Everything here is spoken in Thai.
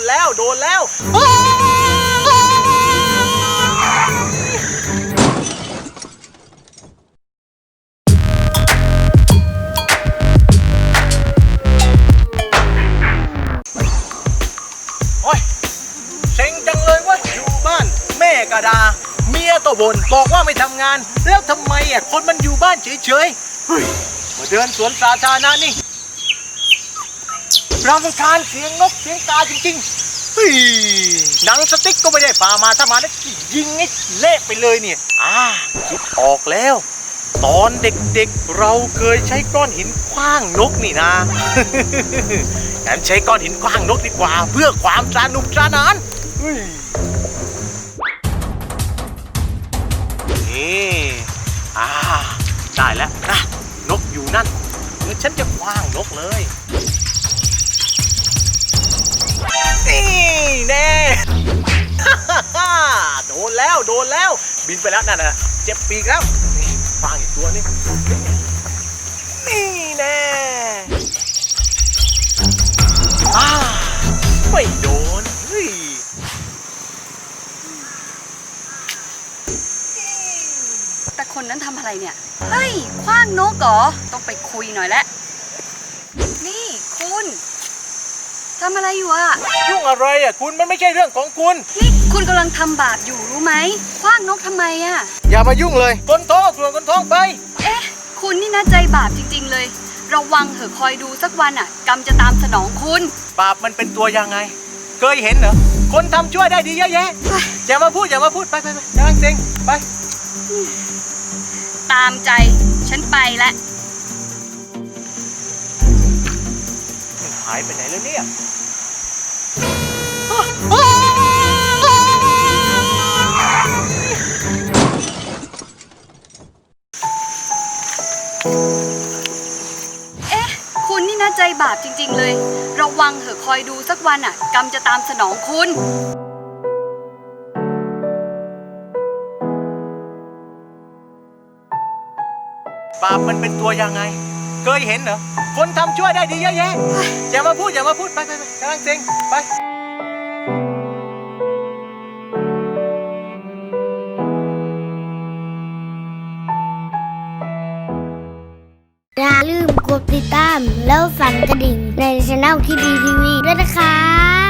นแล้วโดนแล้วโอ้ยเซ็งจังเลยเวะอยู่บ้าน แม่ก็ดา เมียก็บ่นบอกว่าไม่ทำงาน แล้วทำไมอะคนมันอยู่บ้านเฉยๆเฮ้ยมาเดินสวนสาธารณะนี่ รำคาญเสียงนกเสียงกาจริงๆเฮ้ยหนังสติ๊กก็ไม่ได้พามาถ้ามานะยิงให้เละไปเลยเนี่ยอ่าคิดออกแล้ว ตอนเด็กๆเราเคยใช้ก้อนหินคว้างนกนี่นะงั้นใช้ก้อนหินคว้างนกดีกว่า เพื่อความสนุกสนานเฮ้ยนี่อ่าได้แล้วนะนกอยู่นั่นเดี๋ยวฉันจะคว้างนกเลย แล้วโดนแล้ว บินไปแล้วนั่นน่ะเจ็บปีกแล้วนี่ฟางอีกตัวนึงนี่แน่อ้าไม่โดนเฮ้ยแต่คนนั้นทำอะไรเนี่ย เฮ้ยคว้างนกเหรอ ต้องไปคุยหน่อยแล้ว นี่คุณ ทำอะไรอยู่อะยุ่งอะไรอะคุณมันไม่ใช่เรื่องของคุณ นี่คุณกำลังทำบาปอยู่รู้ไหมคว้างนกทำไมอะอย่ามายุ่งเลยคนท้องส่วนคนท้องไป เอ๊ะ คุณนี่นะใจบาปจริง ๆ เลย ระวังเถอะคอยดูสักวันอะกรรมจะตามสนองคุณ บาปมันเป็นตัวยังไง เคยเห็นเหรอคนทำช่วยได้ดีเยอะแยะอย่ามาพูดอย่ามาพูดไปไปไปอย่ามาเซ็งไป ตามใจฉันไปแล้ว หายไปไหนแล้วเนี่ย เอ๊ะ คุณนี่นะใจบาปจริง ๆ เลย ระวังเถอะคอยดูสักวันอะกรรมจะตามสนองคุณบาปมันเป็นตัวยังไง เคยเห็นเหรอ คนทำช่วยได้ดีเยอะแยะ อย่ามาพูดอย่ามาพูดไปไปไปกำลังเซ็งไป อย่าลืมกดติดตามแล้วสั่นกระดิ่งในช่องคิดดีทีวีด้วยนะคะ